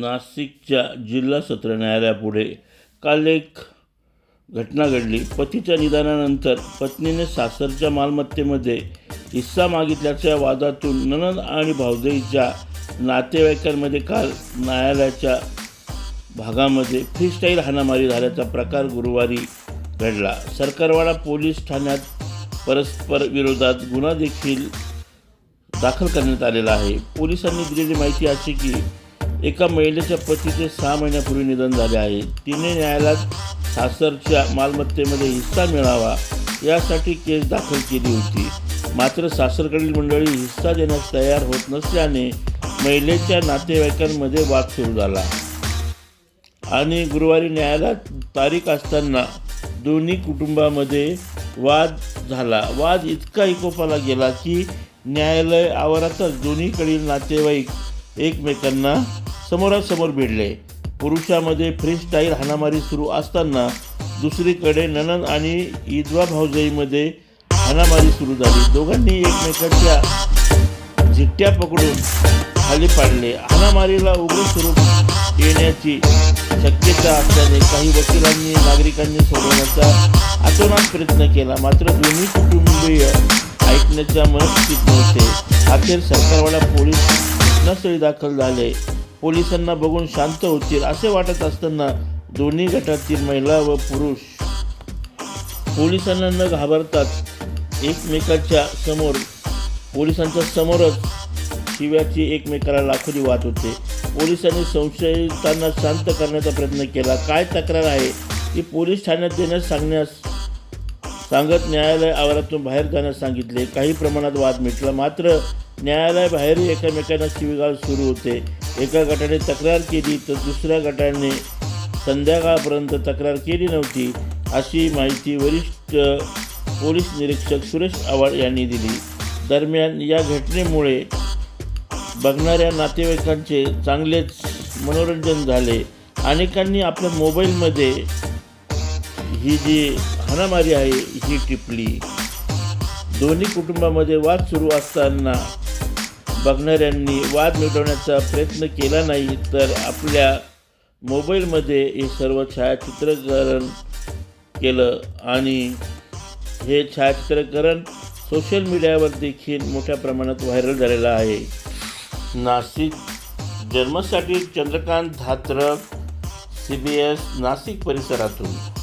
नाशिकच्या जिल्हा सत्र न्यायालयापुढे काल एक घटना घडली. पतीच्या निधनानंतर पत्नीने सासरच्या मालमत्तेमध्ये हिस्सा मागितल्याच्या वादातून ननंद आणि भावजईच्या नातेवाईकांमध्ये काल न्यायालयाच्या भागामध्ये फ्रीस्टाईल हाणामारी झाल्याचा प्रकार गुरुवारी घडला. सरकारवाडा पोलीस ठाण्यात परस्पर विरोधात गुन्हा देखील दाखल करण्यात आलेला आहे. पोलिसांनी दिलेली माहिती अशी की एका महिलेच्या पतीचे सहा महिन्यापूर्वी निधन झाले आहे. तिने न्यायालयात सासरच्या मालमत्तेमध्ये हिस्सा मिळावा यासाठी केस दाखल केली होती. मात्र सासरकडील मंडळी हिस्सा देण्यास तयार होत नसल्याने महिलेच्या नातेवाईकांमध्ये वाद सुरू झाला. आणि गुरुवारी न्यायालयात तारीख असताना दोन्ही कुटुंबामध्ये वाद झाला. वाद इतका इकोपाला गेला की न्यायालय आवारातच दोन्हीकडील नातेवाईक एकमेकांना समोरासमोर भिडले. पुरुषामध्ये फ्री स्टाईल हाणामारी सुरू असताना दुसरीकडे ननन आणि ईदवा भाऊजाईमध्ये हाणामारी सुरू झाली. दोघांनी एकमेकांच्या झिट्ट्या पकडून खाली पाडले. हाणामारीला उग्र स्वरूप येण्याची शक्यता असल्याने काही वकिलांनी नागरिकांनी सोडवण्याचा आतोनात प्रयत्न केला. मात्र दोन्ही कुटुंबीय ऐकण्याच्या मनस्थितीत नव्हते. अखेर सरकारवाला पोलीस घटनास्थळी दाखल झाले. पोलिसांना बघून शांत होतील असे वाटत असताना दोन्ही गटातील महिला व पुरुष पोलिसांना न घाबरताच एकमेकाच्या समोर पोलिसांच्या समोरच शिव्याची एकमेकाला लाखोरी वाहत होते. पोलिसांनी संशयितांना शांत करण्याचा प्रयत्न केला. काय तक्रार आहे ती पोलीस ठाण्यात देण्यास सांगण्यास सांगत न्यायालय आवारातून बाहेर जाण्यास सांगितले. काही प्रमाणात वाद मिटला. मात्र न्यायालयाबाहेरही एकमेकांना शिवीगाळ सुरू होते. एका गटाने तक्रार केली तर दुसऱ्या गटाने संध्याकाळपर्यंत तक्रार केली नव्हती अशी माहिती वरिष्ठ पोलीस निरीक्षक सुरेश आव्हाड यांनी दिली. दरम्यान या घटनेमुळे बघणाऱ्या नातेवाईकांचे चांगलेच मनोरंजन झाले. अनेकांनी आपल्या मोबाईलमध्ये ही जी हाणामारी आहे ही टिपली. दोन्ही कुटुंबामध्ये वाद सुरू असताना बघणाऱ्यांनी वाद मिटवण्याचा प्रयत्न केला नाही तर आपल्या मोबाईलमध्ये हे सर्व छायाचित्रकरण केलं आणि हे छायाचित्रकरण सोशल मीडियावर देखील मोठ्या प्रमाणात व्हायरल झालेलं आहे. नाशिक जन्मासाठी Chandrakant Dhatrak C B S Nashik परिसरातून.